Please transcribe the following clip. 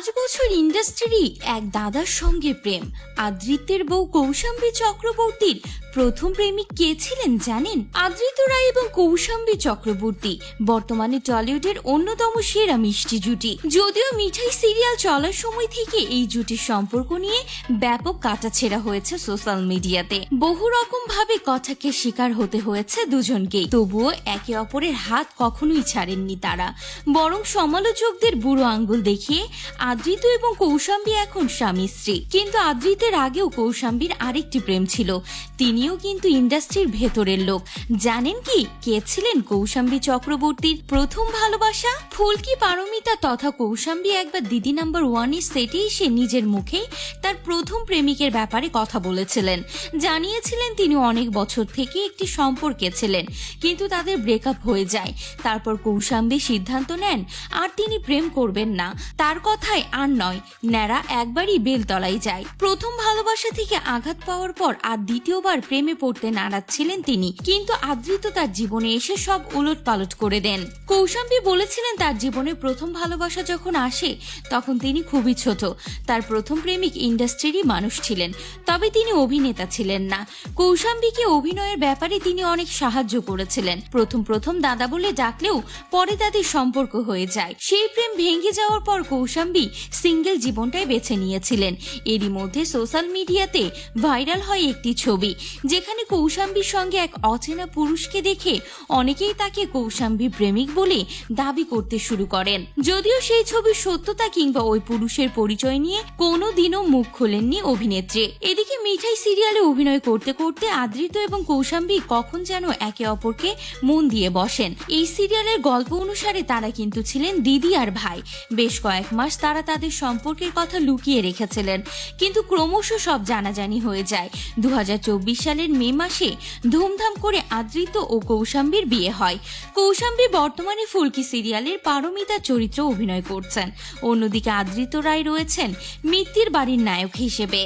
পাঁচ বছর ইন্ডাস্ট্রি এক দাদার সঙ্গে প্রেম আদৃত্যের বউ কৌশাম্বী চক্রবর্তীর প্রথম প্রেমিক কে ছিলেন জানেন? আদৃত রায় এবং কৌশাম্বী চক্রবর্তী। বর্তমানে টলিউডের অন্যতম সেরা মিষ্টি জুটি। যদিও মিঠাই সিরিয়াল চলার সময় থেকে এই জুটির সম্পর্ক নিয়ে ব্যাপক কাটাছেড়া হয়েছে সোশ্যাল মিডিয়াতে। বহু রকম ভাবে কথাকে শিকার হতে হয়েছে দুজনকেই। তবুও একে অপরের হাত কখনোই ছাড়েননি তারা। বরং সমালোচকদের বুড়ো আঙ্গুল দেখিয়ে আদৃত এবং কৌশাম্বী এখন স্বামী স্ত্রী। কিন্তু আদৃতের আগেও কৌশাম্বীর আরেকটি প্রেম ছিল। তিনিও কিন্তু ইন্ডাস্ট্রির ভেতরের লোক। জানেন কি? কে ছিলেন কৌশাম্বী চক্রবর্তীর প্রথম ভালোবাসা? ফুলকি পারমিতা তথা কৌশাম্বী একবার দিদি নাম্বার ওয়ানের সেটে এসে নিজের মুখেই তার প্রথম প্রেমিকের ব্যাপারে কথা বলেছিলেন। জানিয়েছিলেন তিনি অনেক বছর থেকে একটি সম্পর্কে ছিলেন, কিন্তু তাদের ব্রেকআপ হয়ে যায়। তারপর কৌশাম্বী সিদ্ধান্ত নেন, আর তিনি প্রেম করবেন না। তার কথায় আর নয়। ন্যাড়া একবারই বেলতলায় যায়। প্রথম ভালোবাসা থেকে আঘাত পাওয়ার পর আর দ্বিতীয়বার প্রেমে পড়তে নারাজ ছিলেন তিনি। কিন্তু আদৃত তার জীবনে এসে সব উলট পালট করে দেন। কৌশাম্বী বলেছিলেন তার জীবনে প্রথম ভালোবাসা যখন আসে, তখন তিনি খুবই ছোট। তার প্রথম প্রেমিক ইন্ডাস্ট্রিরই মানুষ ছিলেন, তবে তিনি অভিনেতা ছিলেন না। কৌশাম্বীকে অভিনয়ের ব্যাপারে তিনি অনেক সাহায্য করেছিলেন। প্রথম প্রথম দাদা বলে ডাকলেও পরে তাদের সম্পর্ক হয়ে যায়। সেই প্রেম ভেঙে যাওয়ার পর কৌশাম্বী সিঙ্গেল জীবনটাই বেছে নিয়েছিলেন। এরই মধ্যে সোশ্যাল মিডিয়াতে ভাইরাল হয় একটি ছবি। যেখানে কৌশাম্বীর সঙ্গে এক অচেনা পুরুষকে দেখে অনেকেই তাকে কৌশাম্বী প্রেমিক বলে দাবি করতে শুরু করেন। যদিও সেই ছবির সত্যতা কিংবা ওই পুরুষের পরিচয় নিয়ে কোনো দিনও মুখ খোলেননি অভিনেত্রী। এদিকে মিঠাই সিরিয়ালে অভিনয় করতে করতে আদৃত এবং কৌশাম্বী কখন যেন একে অপরকে মন দিয়ে বসেন। এই সিরিয়ালের গল্প অনুসারে তারা কিন্তু ছিলেন দিদি আর ভাই। বেশ কয়েক মাস তারা তাদের সম্পর্কের কথা লুকিয়ে রেখেছিলেন। কিন্তু ক্রমশ সব জানাজানি হয়ে যায়। দু চব্বিশ সালের মে মাসে ধুমধাম করে আদৃত ও কৌশাম্বীর বিয়ে হয়। কৌশাম্বী বর্তমানে ফুলকি সিরিয়ালের পারমিতা চরিত্র অভিনয় করছেন। অন্যদিকে আদৃত রায় রয়েছেন মিত্তির বাড়ির নায়ক হিসেবে।